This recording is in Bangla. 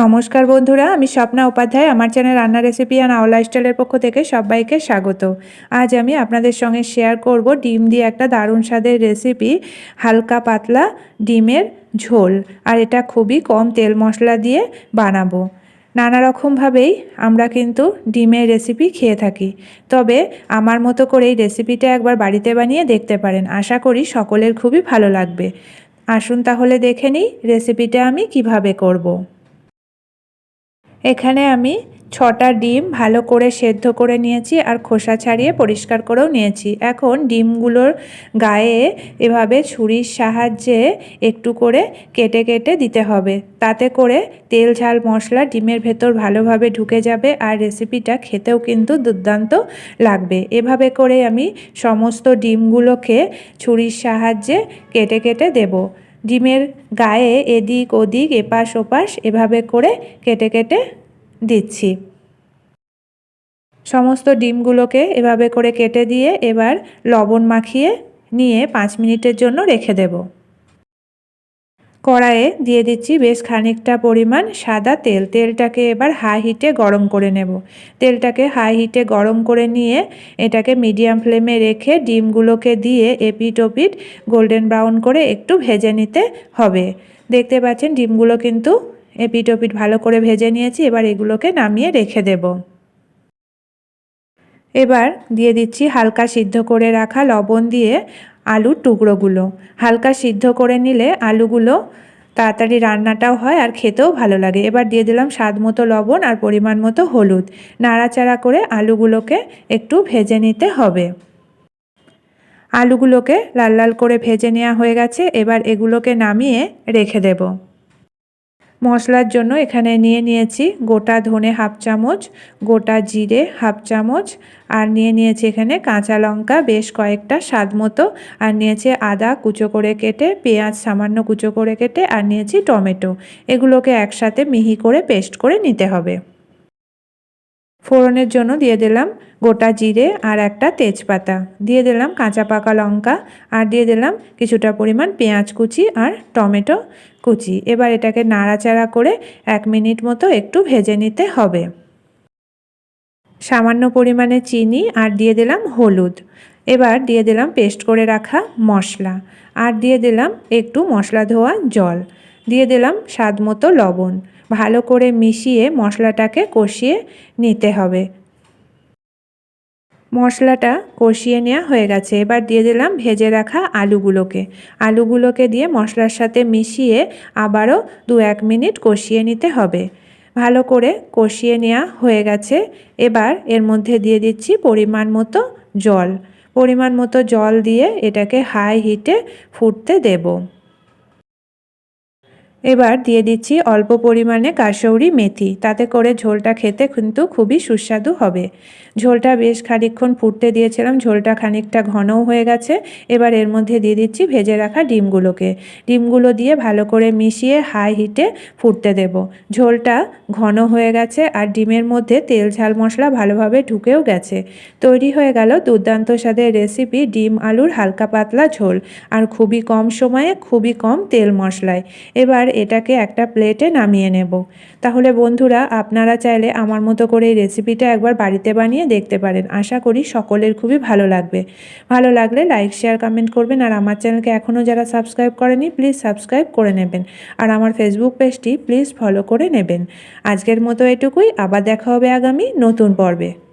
নমস্কার বন্ধুরা, আমি স্বপ্না উপাধ্যায়। আমার চ্যানেল রান্না রেসিপি অ্যান্ড আওলা স্টাইলের পক্ষ থেকে সবাইকে স্বাগত। আজ আমি আপনাদের সঙ্গে শেয়ার করব ডিম দিয়ে একটা দারুণ স্বাদের রেসিপি, হালকা পাতলা ডিমের ঝোল। আর এটা খুবই কম তেল মশলা দিয়ে বানাবো। নানা রকমভাবেই আমরা কিন্তু ডিমের রেসিপি খেয়ে থাকি। তবে আমার মতো করে এই রেসিপিটা একবার বাড়িতে বানিয়ে দেখতে পারেন। আশা করি সকলের খুবই ভালো লাগবে। আসুন তাহলে দেখে নিই রেসিপিটা আমি কীভাবে করব। এখানে আমি ছটা ডিম ভালো করে সেদ্ধ করে নিয়েছি আর খোসা ছাড়িয়ে পরিষ্কার করেও নিয়েছি। এখন ডিমগুলোর গায়ে এভাবে ছুরির সাহায্যে একটু করে কেটে কেটে দিতে হবে। তাতে করে তেল, ঝাল, মশলা ডিমের ভেতর ভালোভাবে ঢুকে যাবে আর রেসিপিটা খেতেও কিন্তু দুর্দান্ত লাগবে। এভাবে করে আমি সমস্ত ডিমগুলোকে ছুরির সাহায্যে কেটে কেটে দেব। ডিমের গায়ে এদিক ওদিক, এপাশ ওপাশ এভাবে করে কেটে কেটে দিচ্ছি। সমস্ত ডিমগুলোকে এভাবে করে কেটে দিয়ে এবার লবণ মাখিয়ে নিয়ে পাঁচ মিনিটের জন্য রেখে দেব। কড়াইয়ে দিয়ে দিচ্ছি বেশ খানিকটা পরিমাণ সাদা তেল। তেলটাকে এবার হাই হিটে গরম করে নেব। তেলটাকে হাই হিটে গরম করে নিয়ে এটাকে মিডিয়াম ফ্লেমে রেখে ডিমগুলোকে দিয়ে এপিট ওপিট গোল্ডেন ব্রাউন করে একটু ভেজে নিতে হবে। দেখতে পাচ্ছেন ডিমগুলো কিন্তু এপিট ওপিট ভালো করে ভেজে নিয়েছি, এবার এগুলোকে নামিয়ে রেখে দেব। এবার দিয়ে দিচ্ছি হালকা সিদ্ধ করে রাখা লবণ দিয়ে আলুর টুকরোগুলো। হালকা সিদ্ধ করে নিলে আলুগুলো তাড়াতাড়ি রান্নাটাও হয় আর খেতেও ভালো লাগে। এবার দিয়ে দিলাম স্বাদ মতো লবণ আর পরিমাণ মতো হলুদ। নাড়াচাড়া করে আলুগুলোকে একটু ভেজে নিতে হবে। আলুগুলোকে লাল লাল করে ভেজে নেওয়া হয়ে গেছে। এবার এগুলোকে নামিয়ে রেখে দেবো। মশলার জন্য এখানে নিয়ে নিয়েছি গোটা ধনে হাফ চামচ, গোটা জিরে হাফ চামচ, আর নিয়ে নিয়েছি এখানে কাঁচা লঙ্কা বেশ কয়েকটা স্বাদ মতো, আর নিয়েছি আদা কুচো করে কেটে, পেঁয়াজ সামান্য কুচো করে কেটে, আর নিয়েছি টমেটো। এগুলোকে একসাথে মিহি করে পেস্ট করে নিতে হবে। ফোড়নের জন্য দিয়ে দিলাম গোটা জিরে আর একটা তেজপাতা। দিয়ে দিলাম কাঁচা পাকা লঙ্কা আর দিয়ে দিলাম কিছুটা পরিমাণ পেঁয়াজ কুচি আর টমেটো কুচি। এবার এটাকে নাড়াচাড়া করে এক মিনিট মতো একটু ভেজে নিতে হবে। সামান্য পরিমাণে চিনি আর দিয়ে দিলাম হলুদ। এবার দিয়ে দিলাম পেস্ট করে রাখা মশলা। আর দিয়ে দিলাম একটু মশলা ধোয়া জল। দিয়ে দিলাম স্বাদ মতো লবণ। ভালো করে মিশিয়ে মশলাটাকে কষিয়ে নিতে হবে। মশলাটা কষিয়ে নেওয়া হয়ে গেছে। এবার দিয়ে দিলাম ভেজে রাখা আলুগুলোকে। আলুগুলোকে দিয়ে মশলার সাথে মিশিয়ে আবারও দু এক মিনিট কষিয়ে নিতে হবে। ভালো করে কষিয়ে নেওয়া হয়ে গেছে। এবার এর মধ্যে দিয়ে দিচ্ছি পরিমাণ মতো জল। পরিমাণ মতো জল দিয়ে এটাকে হাই হিটে ফুটতে দেবো। এবার দিয়ে দিচ্ছি অল্প পরিমাণে কাসৌরি মেথি। তাতে করে ঝোলটা খেতে কিন্তু খুবই সুস্বাদু হবে। ঝোলটা বেশ খানিকক্ষণ ফুটতে দিয়েছিলাম, ঝোলটা খানিকটা ঘনও হয়ে গেছে। এবার এর মধ্যে দিয়ে দিচ্ছি ভেজে রাখা ডিমগুলোকে। ডিমগুলো দিয়ে ভালো করে মিশিয়ে হাই হিটে ফুটতে দেব। ঝোলটা ঘন হয়ে গেছে আর ডিমের মধ্যে তেল ঝাল মশলা ভালোভাবে ঢুকেও গেছে। তৈরি হয়ে গেল দুর্দান্ত স্বাদের রেসিপি ডিম আলুর হালকা পাতলা ঝোল। আর খুবই কম সময়ে খুবই কম তেল মশলায়। এবার এটাকে একটা প্লেটে নামিয়ে নেব। তাহলে বন্ধুরা, আপনারা চাইলে আমার মতো করে এই রেসিপিটা একবার বাড়িতে বানিয়ে দেখতে পারেন। আশা করি সকলের খুবই ভালো লাগবে। ভালো লাগলে লাইক শেয়ার কমেন্ট করবেন। আর আমার চ্যানেলকে এখনও যারা সাবস্ক্রাইব করেনি প্লিজ সাবস্ক্রাইব করে নেবেন। আর আমার ফেসবুক পেজটি প্লিজ ফলো করে নেবেন। আজকের মতো এটুকুই। আবার দেখা হবে আগামী নতুন পর্বে।